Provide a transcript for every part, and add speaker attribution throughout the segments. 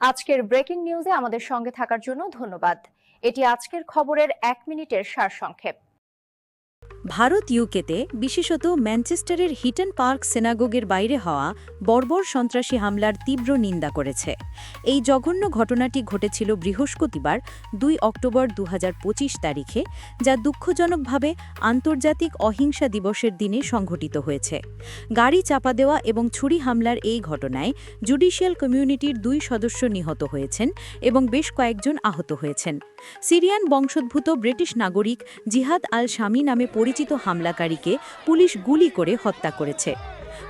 Speaker 1: আজকের ব্রেকিং নিউজে আমাদের সঙ্গে থাকার জন্য ধন্যবাদ। এটি আজকের খবরের এক মিনিটের সারসংক্ষেপ।
Speaker 2: ভারত ইউকেতে বিশেষত ম্যানচেস্টারের হিটন পার্ক সেনাগোগের বাইরে হওয়া বর্বর সন্ত্রাসী হামলার তীব্র নিন্দা করেছে। এই জঘন্য ঘটনাটি ঘটেছিল বৃহস্পতিবার, দুই অক্টোবর দুই হাজার পঁচিশ তারিখে, যা দুঃখজনকভাবে আন্তর্জাতিক অহিংসা দিবসের দিনে সংঘটিত হয়েছে। গাড়ি চাপা দেওয়া এবং ছুরি হামলার এই ঘটনায় জুডিশিয়াল কমিউনিটির দুই সদস্য নিহত হয়েছেন এবং বেশ কয়েকজন আহত হয়েছেন। সিরিয়ান বংশোদ্ভূত ব্রিটিশ নাগরিক জিহাদ আল শামি নামে পরিচিত হামলাকারীকে পুলিশ গুলি করে হত্যা করেছে।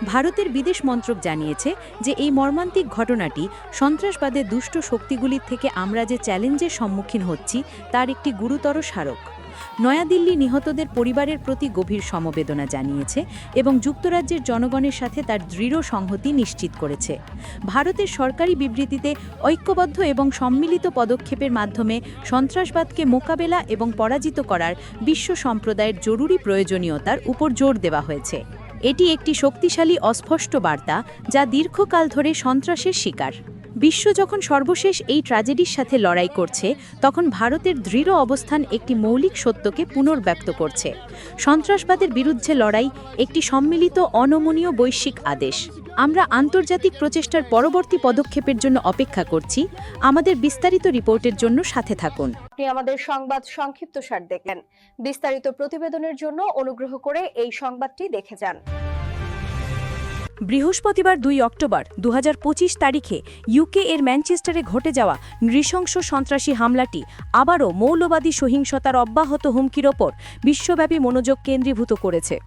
Speaker 2: ভারতের বিদেশ মন্ত্রক জানিয়েছে যে এই মর্মান্তিক ঘটনাটি সন্ত্রাসবাদের দুষ্ট শক্তিগুলির থেকে আমরা যে চ্যালেঞ্জের সম্মুখীন হচ্ছি, তার একটি গুরুতর স্মারক। নয়াদিল্লি নিহতদের পরিবারের প্রতি গভীর সমবেদনা জানিয়েছে এবং যুক্তরাজ্যের জনগণের সাথে তার দৃঢ় সংহতি নিশ্চিত করেছে। ভারতের সরকারি বিবৃতিতে ঐক্যবদ্ধ এবং সম্মিলিত পদক্ষেপের মাধ্যমে সন্ত্রাসবাদকে মোকাবেলা এবং পরাজিত করার বিশ্ব সম্প্রদায়ের জরুরি প্রয়োজনীয়তার উপর জোর দেওয়া হয়েছে। এটি একটি শক্তিশালী অস্পষ্ট বার্তা যা দীর্ঘকাল ধরে সন্ত্রাসের শিকার। বিশ্ব যখন সর্বশেষ এই ট্র্যাজেডির সাথে লড়াই করছে, তখন ভারতের দৃঢ় অবস্থান একটি মৌলিক সত্যকে পুনর্ব্যক্ত করছে। সন্ত্রাসবাদের বিরুদ্ধে লড়াই একটি সম্মিলিত অনমনীয় বৈশ্বিক আদেশ। আমরা আন্তর্জাতিক প্রচেষ্টার পরবর্তী পদক্ষেপের জন্য অপেক্ষা করছি। আমাদের বিস্তারিত রিপোর্টের জন্য সাথে থাকুন।
Speaker 1: আপনি আমাদের সংবাদ সংক্ষিপ্ত সার দেখলেন। বিস্তারিত প্রতিবেদনের জন্য অনুগ্রহ করে এই সংবাদটি দেখে যান।
Speaker 2: বৃহস্পতিবার দুই অক্টোবর দু হাজার পঁচিশ তারিখে ইউকে এর ম্যানচেস্টারে ঘটে যাওয়া নৃশংস সন্ত্রাসী হামলাটি আবারও মৌলবাদী সহিংসতার অব্যাহত হুমকির ওপর বিশ্বব্যাপী মনোযোগ কেন্দ্রীভূত করেছে।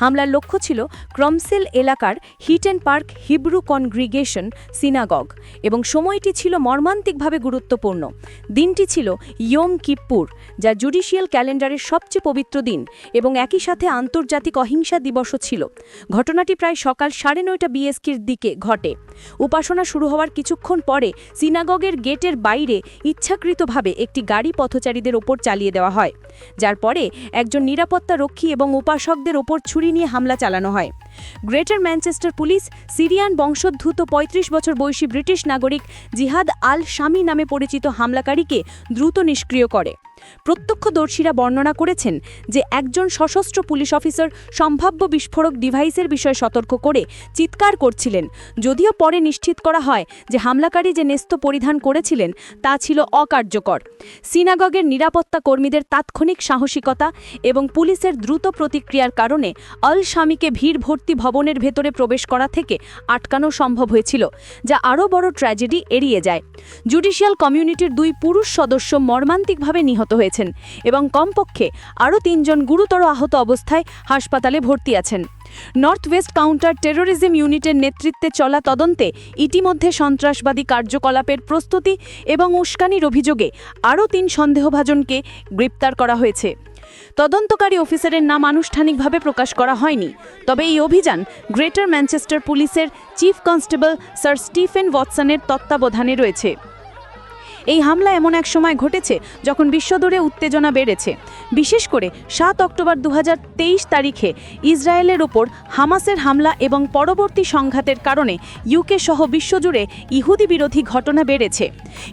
Speaker 2: হামলার লক্ষ্য ছিল ক্রমসেল এলাকার Heaton Park Hebrew congregation synagogue এবং সময়টি ছিল মর্মান্তিকভাবে গুরুত্বপূর্ণ। দিনটি ছিল ইয়ম কিপ্পুর, যা জুডিশিয়াল ক্যালেন্ডারের সবচেয়ে পবিত্র দিন এবং একই সাথে আন্তর্জাতিক অহিংসা দিবসও ছিল। ঘটনাটি প্রায় সকাল সাড়ে নয়টা বিএসকির দিকে ঘটে। উপাসনা শুরু হওয়ার কিছুক্ষণ পরে সিনাগগের গেটের বাইরে ইচ্ছাকৃতভাবে একটি গাড়ি পথচারীদের ওপর চালিয়ে দেওয়া হয়। যার পরে একজন নিরাপত্তা রক্ষী এবং উপাসকদের ওপর ছুরি নিয়ে হামলা চালানো হয়। গ্রেটার ম্যানচেস্টার পুলিশ সিরিয়ান বংশোদ্ভূত ৩৫ বছর বয়সী ব্রিটিশ নাগরিক জিহাদ আল শামি নামে পরিচিত হামলাকারীকে দ্রুত নিষ্ক্রিয় করে। প্রত্যক্ষদর্শীরা বর্ণনা করেছেন যে একজন সশস্ত্র পুলিশ অফিসার সম্ভাব্য বিস্ফোরক ডিভাইসের বিষয়ে সতর্ক করে চিৎকার করছিলেন। যদিও পরে নিশ্চিত করা হয় যে হামলাকারী যে নেস্ত পরিধান করেছিলেন তা ছিল অকার্যকর। সিনাগগের নিরাপত্তা কর্মীদের তাৎক্ষণিক সাহসিকতা এবং পুলিশের দ্রুত প্রতিক্রিয়ার কারণে আল স্বামীকে ভিড় ভর্তি ভবনের ভেতরে প্রবেশ করা থেকে আটকানো সম্ভব হয়েছিল, যা আরও বড় ট্র্যাজেডি এড়িয়ে যায়। জুডিশিয়াল কমিউনিটির দুই পুরুষ সদস্য মর্মান্তিকভাবে নিহত হয়েছেন এবং কমপক্ষে আরও তিনজন গুরুতর আহত অবস্থায় হাসপাতালে ভর্তি আছেন। নর্থ ওয়েস্ট কাউন্টার টেরোরিজম ইউনিটের নেতৃত্বে চলা তদন্তে ইতিমধ্যে সন্ত্রাসবাদী কার্যকলাপের প্রস্তুতি এবং উস্কানির অভিযোগে আরও তিন সন্দেহভাজনকে গ্রেপ্তার করা হয়েছে। তদন্তকারী অফিসারের নাম আনুষ্ঠানিকভাবে প্রকাশ করা হয়নি, তবে এই অভিযান গ্রেটার ম্যানচেস্টার পুলিশের চিফ কনস্টেবল স্যার স্টিফেন ওয়াটসনের তত্ত্বাবধানে রয়েছে। এই হামলা এমন এক সময় ঘটেছে যখন বিশ্বদূরে উত্তেজনা বেড়েছে। বিশেষ করে সাত অক্টোবর দু হাজার তেইশ তারিখে ইসরায়েলের ওপর হামাসের হামলা এবং পরবর্তী সংঘাতের কারণে ইউকে সহ বিশ্বজুড়ে ইহুদি বিরোধী ঘটনা বেড়েছে।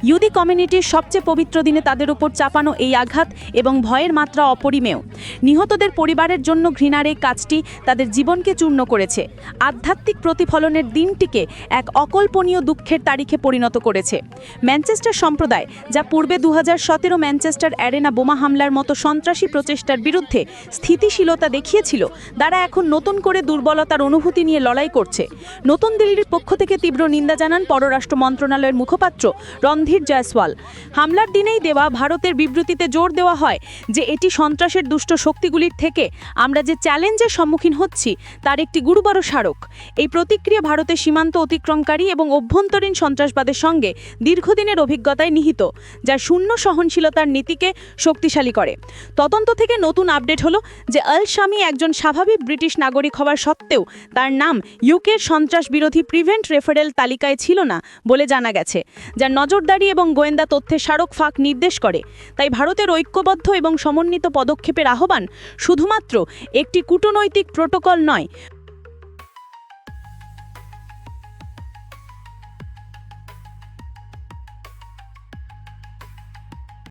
Speaker 2: ইহুদি কমিউনিটির সবচেয়ে পবিত্র দিনে তাদের উপর চাপানো এই আঘাত এবং ভয়ের মাত্রা অপরিমেয়। নিহতদের পরিবারের জন্য ঘৃণার এই কাজটি তাদের জীবনকে চূর্ণ করেছে। আধ্যাত্মিক প্রতিফলনের দিনটিকে এক অকল্পনীয় দুঃখের তারিখে পরিণত করেছে। ম্যানচেস্টার সম্প্রদায়, যা পূর্বে দু সতেরো ম্যানচেস্টার অ্যারেনা বোমা হামলার মতো সন্ত্রাসী প্রচেষ্টার বিরুদ্ধে স্থিতিশীলতা দেখিয়েছিল, তারা এখন নতুন করে দুর্বলতার অনুভূতি নিয়ে লড়াই করছে। নতুন দিল্লির পক্ষ থেকে তীব্র নিন্দা জানান পররাষ্ট্র মন্ত্রণালয়ের মুখপাত্র রণধীর জয়সওয়াল। হামলার দিনেই দেওয়া ভারতের বিবৃতিতে জোর দেওয়া হয় যে এটি সন্ত্রাসের দুষ্ট শক্তিগুলির থেকে আমরা যে চ্যালেঞ্জের সম্মুখীন হচ্ছি, তার একটি গুরুবর স্মারক। এই প্রতিক্রিয়া ভারতের সীমান্ত অতিক্রমকারী এবং অভ্যন্তরীণ সন্ত্রাসবাদের সঙ্গে দীর্ঘদিনের অভিজ্ঞতায় নিহিত, যা শূন্য সহনশীলতার নীতিকে শক্তিশালী করে। তদন্ত থেকে নতুন আপডেট হলো যে আল শামি একজন স্বাভাবিক ব্রিটিশ নাগরিক হওয়ার সত্ত্বেও তার নাম ইউকের সন্ত্রাস বিরোধী প্রিভেন্ট রেফারেল তালিকায় ছিল না বলে জানা গেছে, যার নজরদারি এবং গোয়েন্দা তথ্যের স্মারক ফাঁক নির্দেশ করে। তাই ভারতের ঐক্যবদ্ধ এবং সমন্বিত পদক্ষেপের আহ্বান শুধুমাত্র একটি কূটনৈতিক প্রোটোকল নয়